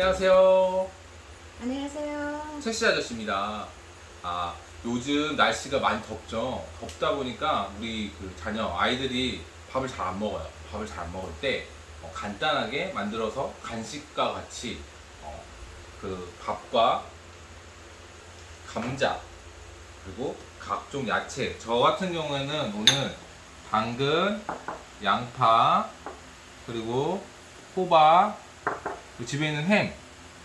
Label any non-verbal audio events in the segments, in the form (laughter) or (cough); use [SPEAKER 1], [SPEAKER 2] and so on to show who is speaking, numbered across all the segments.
[SPEAKER 1] 안녕하세요.
[SPEAKER 2] 안녕하세요.
[SPEAKER 1] 최씨 아저씨입니다. 아, 요즘 날씨가 많이 덥죠. 덥다 보니까 우리 그 자녀, 아이들이 밥을 잘 안 먹어요. 밥을 잘 안 먹을 때 어, 간단하게 만들어서 간식과 같이 어, 그 밥과 감자 그리고 각종 야채. 저 같은 경우에는 오늘 당근, 양파 그리고 호박 집에 있는 햄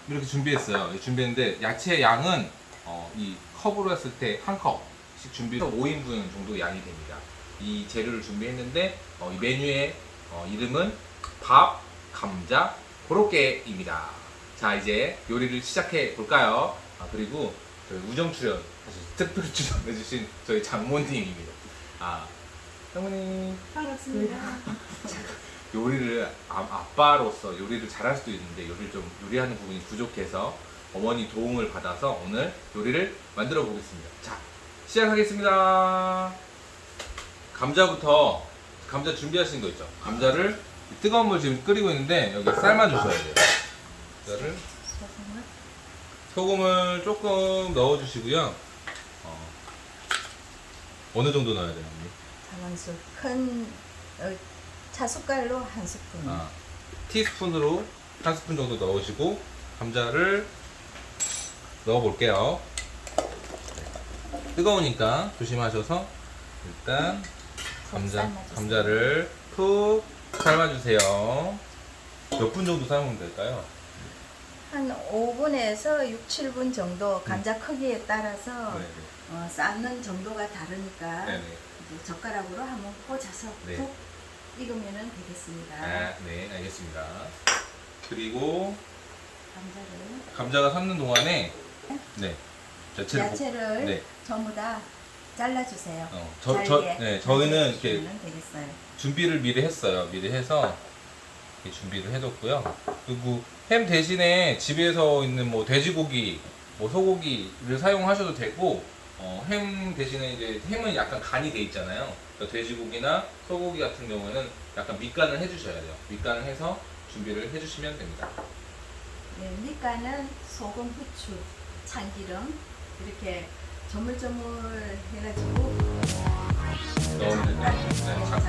[SPEAKER 1] 이렇게 준비했어요. 준비했는데 야채 양은 어, 이 컵으로 했을 때 한 컵씩 준비해서 5인분 정도 양이 됩니다. 이 재료를 준비했는데 어, 이 메뉴의 어, 이름은 밥, 감자, 고로케입니다. 자 이제 요리를 시작해 볼까요? 아, 그리고 저희 우정 출연 사실 특별 출연해주신 저희 장모님입니다. 아 장모님
[SPEAKER 2] 반갑습니다. (laughs)
[SPEAKER 1] 요리를 아, 아빠로서 요리를 잘할 수도 있는데 요리를 좀 요리하는 부분이 부족해서 어머니 도움을 받아서 오늘 요리를 만들어 보겠습니다. 자, 시작하겠습니다. 감자부터 감자 준비하신 거 있죠? 감자를 뜨거운 물 지금 끓이고 있는데 여기 삶아 주셔야 돼요. 감자를
[SPEAKER 2] 소금을
[SPEAKER 1] 조금 넣어 주시고요. 어, 어느 정도 넣어야 돼요? 언니?
[SPEAKER 2] 자만수 큰 어, 차숟갈로 한 스푼.
[SPEAKER 1] 아, 티스푼으로 한 스푼 정도 넣으시고 감자를 넣어 볼게요. 뜨거우니까 조심하셔서 일단 감자
[SPEAKER 2] 삶아주세요.
[SPEAKER 1] 감자를 푹 삶아주세요. 몇 분 정도 삶으면 될까요?
[SPEAKER 2] 한 5분에서 6, 7분 정도 감자 크기에 따라서
[SPEAKER 1] 네 네.
[SPEAKER 2] 어, 삶는 정도가 다르니까
[SPEAKER 1] 네 네.
[SPEAKER 2] 이제 젓가락으로 한번 꽂아서
[SPEAKER 1] 네.
[SPEAKER 2] 푹 익으면 되겠습니다.
[SPEAKER 1] 아, 네, 알겠습니다. 그리고
[SPEAKER 2] 감자를
[SPEAKER 1] 감자가 삶는 동안에 네 야채를 볶-
[SPEAKER 2] 야채를
[SPEAKER 1] 네.
[SPEAKER 2] 전부 다 잘라주세요.
[SPEAKER 1] 어, 저, 저,
[SPEAKER 2] 잘게
[SPEAKER 1] 네, 저희는 이렇게
[SPEAKER 2] 잘라주시면 되겠어요.
[SPEAKER 1] 준비를 미리 했어요. 미리 해서 이렇게 준비를 해뒀고요. 그리고 햄 대신에 집에서 있는 뭐 돼지고기, 뭐 소고기를 사용하셔도 되고 어, 햄 대신에 이제 햄은 약간 간이 돼 있잖아요. 그러니까 돼지고기나 소고기 같은 경우에는 약간 밑간을 해주셔야 돼요. 밑간을 해서 준비를 해주시면 됩니다.
[SPEAKER 2] 네, 밑간은 소금, 후추, 참기름 이렇게 조물조물 해가지고
[SPEAKER 1] 넣으면. 잠깐 네.